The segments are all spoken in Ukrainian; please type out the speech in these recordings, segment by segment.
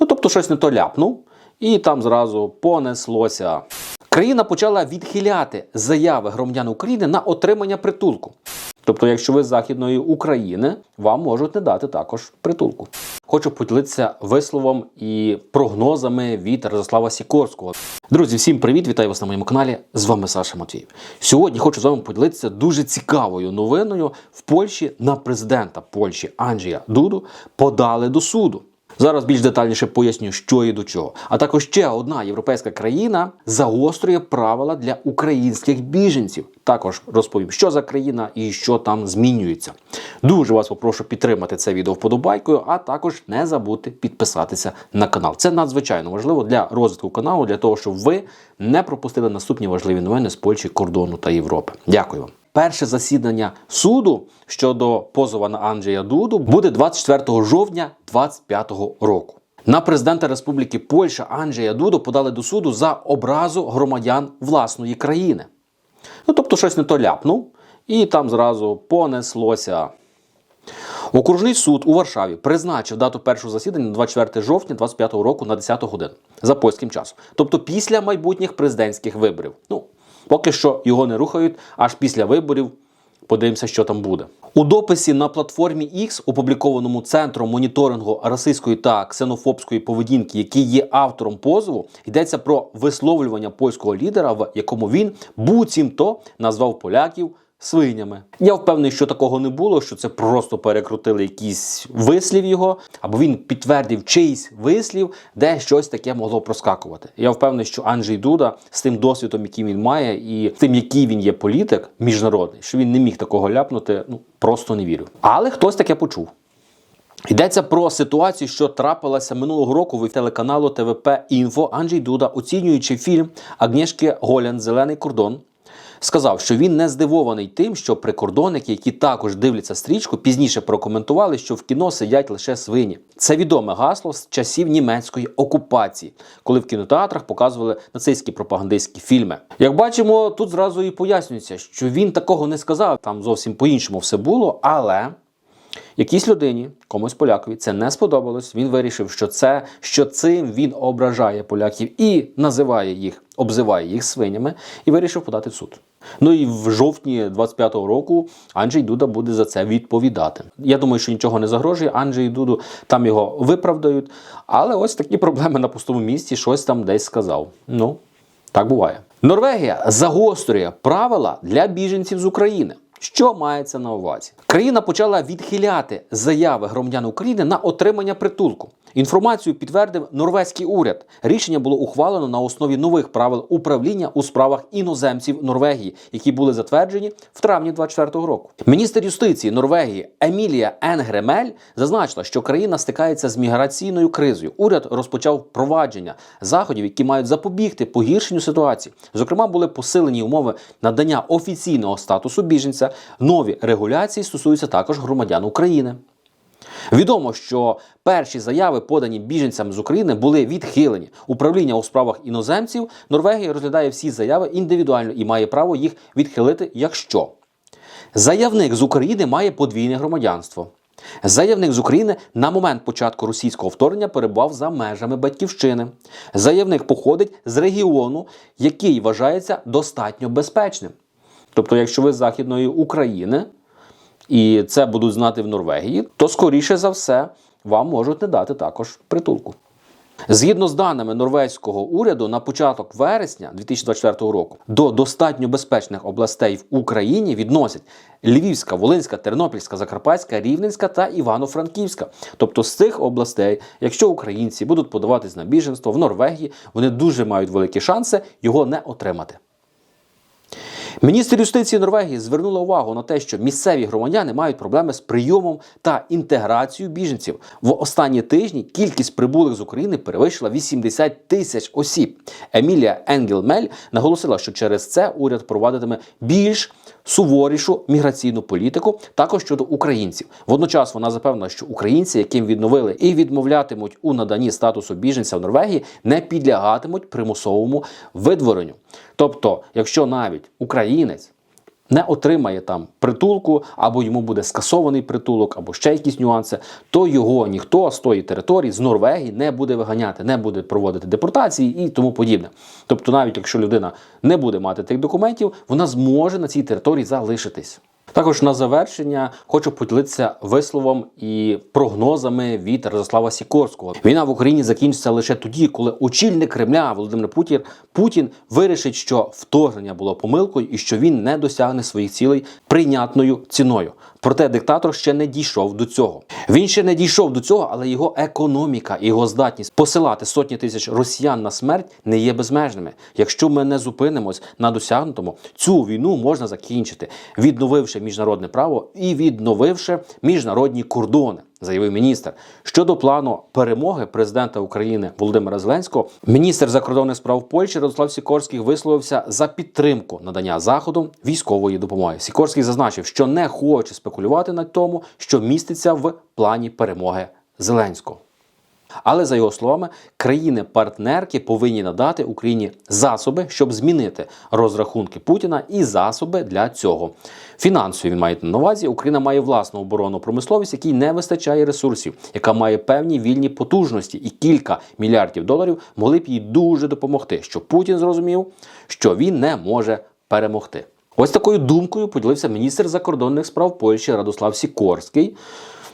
Ну тобто щось не то ляпнув, і там зразу понеслося. Країна почала відхиляти заяви громадян України на отримання притулку. Тобто, якщо ви з Західної України, вам можуть не дати також притулку. Хочу поділитися висловом і прогнозами від Радослава Сікорського. Друзі, всім привіт! Вітаю вас на моєму каналі. З вами Саша Матвіїв. Сьогодні хочу з вами поділитися дуже цікавою новиною. В Польщі на президента Польщі Анджія Дуду подали до суду. Зараз більш детальніше поясню, що і до чого. А також ще одна європейська країна загострює правила для українських біженців. Також розповім, що за країна і що там змінюється. Дуже вас попрошу підтримати це відео вподобайкою, а також не забудьте підписатися на канал. Це надзвичайно важливо для розвитку каналу, для того, щоб ви не пропустили наступні важливі новини з Польщі, кордону та Європи. Дякую вам. Перше засідання суду щодо позова на Анджея Дуду буде 24 жовтня 2025 року. На президента Республіки Польща Анджея Дуду подали до суду за образу громадян власної країни. Ну тобто щось не то ляпнув, і там зразу понеслося. Окружний суд у Варшаві призначив дату першого засідання на 24 жовтня 2025 року на 10 годину за польським часом. Тобто після майбутніх президентських виборів. Ну, поки що його не рухають, аж після виборів подивимося, що там буде. У дописі на платформі X, опублікованому центром моніторингу расистської та ксенофобської поведінки, який є автором позову, йдеться про висловлювання польського лідера, в якому він буцімто назвав поляків свинями. Я впевнений, що такого не було, що це просто перекрутили якийсь вислів його, або він підтвердив чийсь вислів, де щось таке могло проскакувати. Я впевнений, що Анджей Дуда з тим досвідом, який він має, і тим, який він є політик міжнародний, що він не міг такого ляпнути, ну просто не вірю. Але хтось таке почув. Йдеться про ситуацію, що трапилася минулого року в телеканалу ТВП Інфо. Анджей Дуда, оцінюючи фільм Агнєшки Голян Зелений кордон. Сказав, що він не здивований тим, що прикордонники, які також дивляться стрічку, пізніше прокоментували, що в кіно сидять лише свині. Це відоме гасло з часів німецької окупації, коли в кінотеатрах показували нацистські пропагандистські фільми. Як бачимо, тут зразу і пояснюється, що він такого не сказав. Там зовсім по-іншому все було, але. Якійсь людині, комусь полякові, це не сподобалось. Він вирішив, що це що цим він ображає поляків і називає їх, обзиває їх свинями, і вирішив подати в суд. Ну і в жовтні 25-го року Анджей Дуда буде за це відповідати. Я думаю, що нічого не загрожує. Анджей Дуду там його виправдають. Але ось такі проблеми на пустому місці, щось там десь сказав. Ну, так буває. Норвегія загострює правила для біженців з України. Що мається на увазі? Країна почала відхиляти заяви громадян України на отримання притулку. Інформацію підтвердив норвезький уряд. Рішення було ухвалено на основі нових правил управління у справах іноземців Норвегії, які були затверджені в травні 2024 року. Міністр юстиції Норвегії Емілія Енгремель зазначила, що країна стикається з міграційною кризою. Уряд розпочав впровадження заходів, які мають запобігти погіршенню ситуації. Зокрема, були посилені умови надання офіційного статусу біженця. Нові регуляції стосуються також громадян України. Відомо, що перші заяви, подані біженцям з України, були відхилені. Управління у справах іноземців Норвегії розглядає всі заяви індивідуально і має право їх відхилити, якщо заявник з України має подвійне громадянство. Заявник з України на момент початку російського вторгнення перебував за межами батьківщини. Заявник походить з регіону, який вважається достатньо безпечним. Тобто, якщо ви з Західної України, і це будуть знати в Норвегії, то скоріше за все вам можуть не дати також притулку. Згідно з даними норвезького уряду, на початок вересня 2024 року до достатньо безпечних областей в Україні відносять Львівська, Волинська, Тернопільська, Закарпатська, Рівненська та Івано-Франківська. Тобто з цих областей, якщо українці будуть подаватись на біженство в Норвегії, вони дуже мають великі шанси його не отримати. Міністр юстиції Норвегії звернула увагу на те, що місцеві громадяни мають проблеми з прийомом та інтеграцією біженців. В останні тижні кількість прибулих з України перевищила 80 тисяч осіб. Емілія Енгелмель наголосила, що через це уряд провадитиме більш суворішу міграційну політику, також щодо українців. Водночас вона запевнила, що українці, яким відновили і відмовлятимуть у наданні статусу біженця в Норвегії, не підлягатимуть примусовому видворенню. Тобто, якщо навіть українець не отримає там притулку, або йому буде скасований притулок, або ще якісь нюанси, то його ніхто з тої території, з Норвегії, не буде виганяти, не буде проводити депортації і тому подібне. Тобто, навіть якщо людина не буде мати тих документів, вона зможе на цій території залишитись. Також на завершення хочу поділитися висловом і прогнозами від Разослава Сікорського. Війна в Україні закінчиться лише тоді, коли очільник Кремля Володимир Путін Путін вирішить, що вторгнення було помилкою і що він не досягне своїх цілей прийнятною ціною. Проте диктатор ще не дійшов до цього. Він ще не дійшов до цього, але його економіка і його здатність посилати сотні тисяч росіян на смерть не є безмежними. Якщо ми не зупинимось на досягнутому, цю війну можна закінчити, відновивши міжнародне право і відновивши міжнародні кордони. Заявив міністр щодо плану перемоги президента України Володимира Зеленського. Міністр закордонних справ Польщі Радослав Сікорський висловився за підтримку надання заходу військової допомоги. Сікорський зазначив, що не хоче спекулювати на тому, що міститься в плані перемоги Зеленського. Але за його словами, країни-партнерки повинні надати Україні засоби, щоб змінити розрахунки Путіна і засоби для цього. Фінансові він має на увазі. Україна має власну оборонну промисловість, якій не вистачає ресурсів, яка має певні вільні потужності, і кілька мільярдів доларів могли б їй дуже допомогти, щоб Путін зрозумів, що він не може перемогти. Ось такою думкою поділився міністр закордонних справ Польщі Радослав Сікорський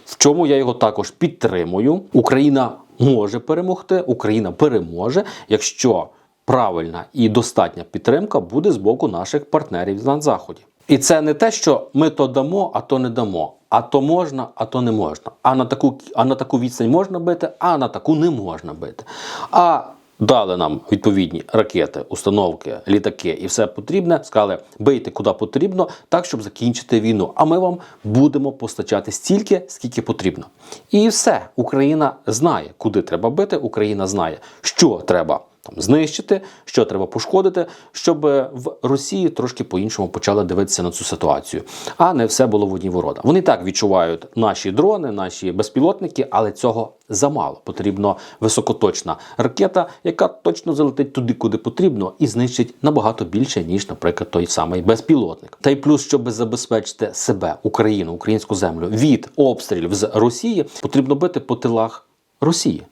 в чому я його також підтримую. Україна може перемогти, Україна переможе, якщо правильна і достатня підтримка буде з боку наших партнерів на заході. І це не те, що ми то дамо, а то не дамо. А то можна, а то не можна. А на таку, а на таку відстань можна бити, а на таку не можна бити. А дали нам відповідні ракети, установки, літаки і все потрібне. Сказали, бийте куди потрібно, так щоб закінчити війну. А ми вам будемо постачати стільки, скільки потрібно. І все, Україна знає, куди треба бити. Україна знає, що треба. Там знищити, що треба пошкодити, щоб в Росії трошки по-іншому почали дивитися на цю ситуацію, а не все було в одні ворота. Вони так відчувають наші дрони, наші безпілотники, але цього замало. Потрібно високоточна ракета, яка точно залетить туди, куди потрібно, і знищить набагато більше, ніж, наприклад, той самий безпілотник. Та й плюс, щоб забезпечити себе, Україну, українську землю від обстрілів з Росії, потрібно бити по тилах Росії.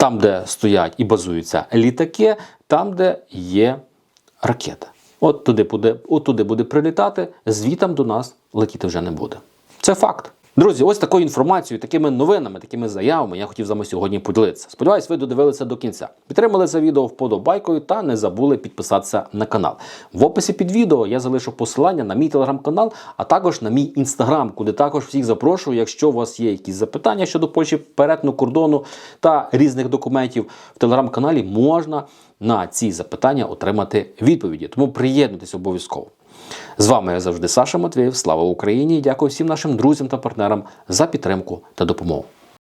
Там, де стоять і базуються літаки, там, де є ракета. От туди буде, от туди буде прилітати, звітам до нас летіти вже не буде. Це факт. Друзі, ось такою інформацією, такими новинами, такими заявами я хотів з вами сьогодні поділитися. Сподіваюсь, ви додивилися до кінця. Підтримали це відео вподобайкою та не забули підписатися на канал. В описі під відео я залишу посилання на мій телеграм-канал, а також на мій інстаграм, куди також всіх запрошую, якщо у вас є якісь запитання щодо Польщі, перетину кордону та різних документів в телеграм-каналі можна на ці запитання отримати відповіді. Тому приєднуйтесь обов'язково. З вами завжди Саша Матвієв. Слава Україні! і Дякую всім нашим друзям та партнерам за підтримку та допомогу.